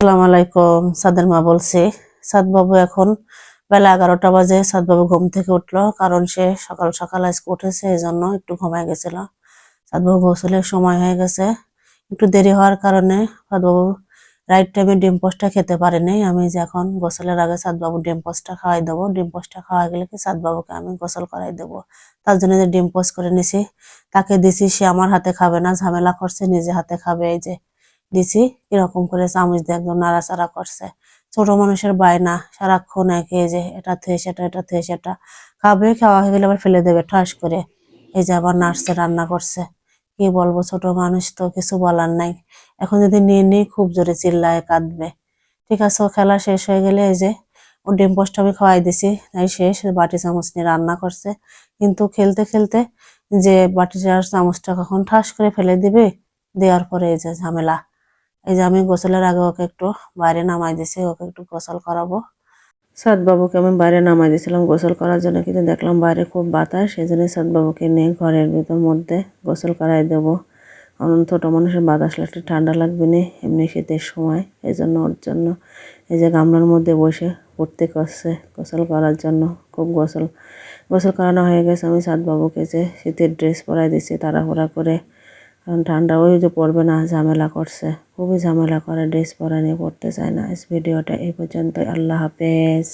আসসালামু আলাইকুম, সাদের মা বলছি সাদবাবু এখন বেলা এগারোটা বাজে। সাদবাবু ঘুম থেকে উঠল, কারণ সে সকাল সকাল আজকে উঠেছে এই জন্য একটু ঘুমায় গেছিল। সাদবাবু গোসলের সময় হয়ে গেছে। একটু দেরি হওয়ার কারণে সাদবাবু রাইট টাইমে ডিম পোস্টটা খেতে পারেনি। আমি যে এখন গোসলের আগে সাদবাবু ডিম পোস্টটা খাওয়াই দেবো। ডিম পোস্টটা খাওয়া গেলে কি সাদবাবুকে আমি গোসল করাই দেবো? তার জন্য যে ডিম পোস্ট করে নিছি, তাকে দিছি, সে আমার হাতে খাবে না, ঝামেলা করছে, নিজে হাতে খাবে, এই যে দিছি, এরকম করে চামচ দিয়ে একদম নাড়াচাড়া করছে। ছোট মানুষের বায়না, সারাক্ষণ একে যে এটা থেকে সেটা, এটা থেকে সেটা। খাবে, খাওয়া হয়ে গেলে আবার ফেলে দেবে ঠাস করে। এই যে আবার নার্সে রান্না করছে। কি বলব, ছোট মানুষ তো কিছু বলার নাই। এখন যদি নিয়ে নিই, খুব জোরে চিল্লায় কাঁদবে। ঠিক আছে খেলা শেষ হয়ে গেলে এই যে ও ডিম পোস্ট আমি খাওয়াই দিছি, তাই শেষ বাটি চামচ নিয়ে রান্না করছে। কিন্তু খেলতে খেলতে যে বাটিটার চামচটা কখন ঠাস করে ফেলে দিবে, দেওয়ার পরে এই যে ঝামেলা। এই যে আমি গোসলের আগে ওকে একটু বাইরে নামাই দিছি, ওকে একটু গোসল করাবো। সাদবাবুকে আমি বাইরে নামাই দিয়েছিলাম গোসল করার জন্য, কিন্তু দেখলাম বাইরে খুব বাতাস সেই জন্য সাদবাবুকে নিয়ে ঘরের ভিতর মধ্যে গোসল করাই দেবো। কারণ ছোটো মানুষের বাতাস লাগলে ঠান্ডা লাগবে না এমনি শীতের সময়, এই জন্য ওর জন্য। এই যে গামলার মধ্যে বসে পড়তে করছে গোসল করার জন্য, খুব গোসল। গোসল করানো হয়ে গেছে, আমি সাদবাবুকে যে শীতের ড্রেস পরাই দিছি, তাড়াহুড়া করে কারণ ঠান্ডা ওই যে পড়বে না, ঝামেলা করছে। খুবই ঝামেলা করে, ড্রেস পরা নিয়ে পড়তে চায় না। ভিডিওটা এই পর্যন্ত আল্লাহ হাফেজ।